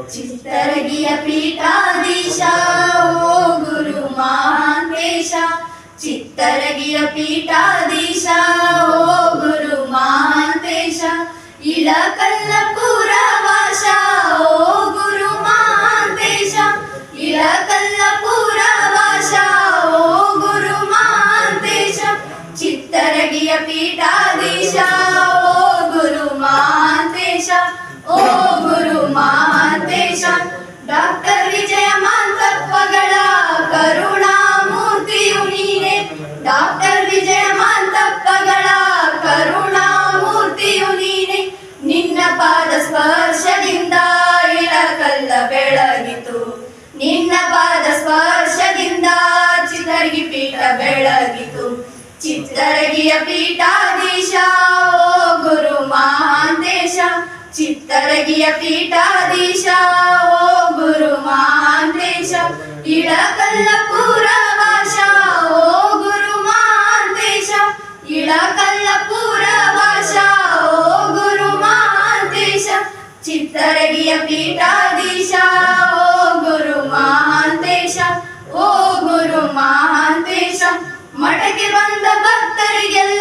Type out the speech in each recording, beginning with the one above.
ಚಿತ್ತರಗಿಯ ಪೀಠಾಧೀಶ ಓ ಗುರು ಮಹಾಂತೇಶ ಚಿತ್ತರಗಿಯ ಪೀಠಾಧೀಶ ಓ ಗುರು ಮಹಾಂತೇಶ ಇಳಕಲ್ಲ ಪುರವಾಸ ಓ ಗುರು ಮಹಾಂತೇಶ ಇಳಕಲ್ಲ ಪುರವಾಸ ಓ ಗುರು ಮಹಾಂತೇಶ ಚಿತ್ತರಗಿಯ ಪೀಠಾಧೀಶ ಡಾಕ್ಟರ್ ವಿಜಯ ಮಾಂತಪ್ಪಗಳ ಕರುಣಾಮೂರ್ತಿಯು ನೀನೆ. ಡಾಕ್ಟರ್ ವಿಜಯ ಮಾಂತಪ್ಪಗಳ ಕರುಣಾಮೂರ್ತಿಯು ನೀನೆ. ನಿನ್ನ ಪಾದ ಸ್ಪರ್ಶದಿಂದ ಇಳಕಲ್ಲ ಬೆಳಗಿತು. ನಿನ್ನ ಪಾದ ಸ್ಪರ್ಶದಿಂದ ಚಿತ್ತರಗಿ ಪೀಠ ಬೆಳಗಿತು. ಚಿತ್ತರಗಿಯ ಪೀಠಾಧೀಶ, ಓ ಗುರು ಮಹಾಂತೇಶ. ಚಿತ್ತರಗಿಯ ಪೀಠಾಧೀಶ, ಓ ಗುರು ಮಹಾಂತೇಶ ಇಳಕಲ್ಲ ಪುರವಾಸ ಓ ಗುರು ಮಹಾಂತೇಶ ಇಳಕಲ್ಲ ಪುರವಾಸ ಓ ಗುರು ಮಹಾಂತೇಶ ಚಿತ್ತರಗಿಯ ಪೀಠಾಧೀಶ ಓ ಗುರು ಮಹಾಂತೇಶ ಓ ಗುರು ಮಹಾಂತೇಶ ಮಠಕ್ಕೆ ಬಂದ ಭಕ್ತರಿಗೆಲ್ಲ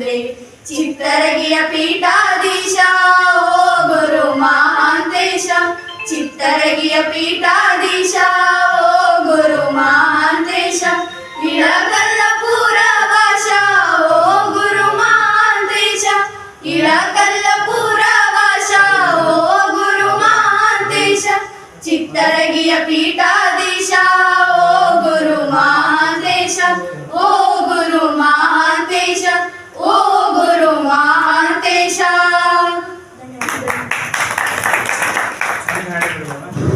ಮುಂದೆ ಚಿತ್ತರಗಿಯ ಪೀಠಾಧೀಶ ಓ ಗುರು ಮಹಾಂತೇಶ ಚಿತ್ತರಗಿಯ ಪೀಠಾಧೀಶ ಓ ಗುರು ಮಹಾಂತೇಶ ಇಳಕಲ್ಲ ಪೂರ ಭಾಷ ಓ ಗುರು ಮಹಾಂತೇಶ ಇಳಕಲ್ಲ ಪೂರ ಭಾಷ ಓ ಗುರು ಮಹಾಂತೇಶ ಚಿತ್ತರಗಿಯ ಪೀಠಾಧೀಶ ಓ ಗುರು ಮಹಾಂತೇಶ ಓ además.